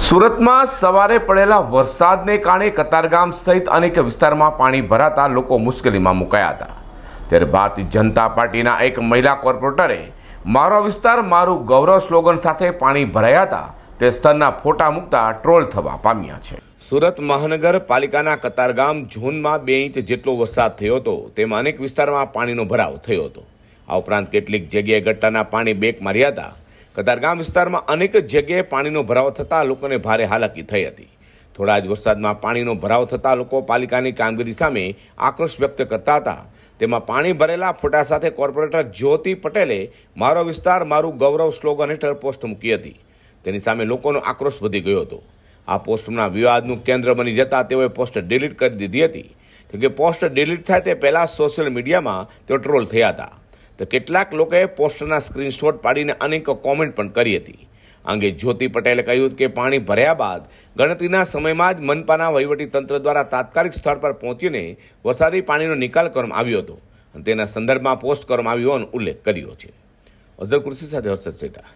સુરતમાં સવારે પડેલા વરસાદને કારણે કતારગામ સહિત અનેક વિસ્તારમાં પાણી ભરાતા લોકો મુશ્કેલીમાં મુકાયા હતા. ત્યારે ભારતીય જનતા પાર્ટીના એક મહિલા કોર્પોરેટરે, મારો વિસ્તાર મારું ગૌરવ સ્લોગન સાથે પાણી ભરાયા હતા. તે સ્તરના ફોટા મૂકતા ટ્રોલ થવા પામ્યા છે. સુરત મહાનગરપાલિકાના કતારગામ ઝોનમાં બે ઇંચ જેટલો વરસાદ થયો હતો. તેમાં અનેક વિસ્તારમાં પાણીનો ભરાવ થયો હતો. આ ઉપરાંત કેટલીક જગ્યાએ ગટ્ટાના પાણી બેક માર્યા હતા. કતારગામ વિસ્તારમાં અનેક જગ્યાએ પાણીનો ભરાવ થતાં લોકોને ભારે હાલાકી થઈ હતી. થોડા જ વરસાદમાં પાણીનો ભરાવ થતાં લોકો પાલિકાની કામગીરી સામે આક્રોશ વ્યક્ત કરતા હતા. તેમાં પાણી ભરેલા ફોટા સાથે કોર્પોરેટર જ્યોતિ પટેલે મારો વિસ્તાર, મારું ગૌરવ સ્લોગન હેઠળ પોસ્ટ મૂકી હતી. તેની સામે લોકોનો આક્રોશ વધી ગયો હતો. આ પોસ્ટના વિવાદનું કેન્દ્ર બની જતાં તેઓએ પોસ્ટ ડિલીટ કરી દીધી હતી. કેમકે પોસ્ટ ડિલીટ થાય તે પહેલાં સોશિયલ મીડિયામાં તેઓ ટ્રોલ થયા હતા. તો કેટલાક લોકોએ પોસ્ટના સ્ક્રીનશોટ પાડીને અનેક કોમેન્ટ પણ કરી હતી. આ અંગે જ્યોતિ પટેલે કહ્યું કે પાણી ભર્યા બાદ ગણતરીના સમયમાં જ મનપાના તંત્ર દ્વારા તાત્કાલિક સ્થળ પર પહોંચીને વરસાદી પાણીનો નિકાલ કરવામાં આવ્યો હતો. અને તેના સંદર્ભમાં પોસ્ટ કરવામાં આવ્યો હોવાનો ઉલ્લેખ કર્યો છે. અઝર કૃષિ સાથે હર્ષદ સેટા.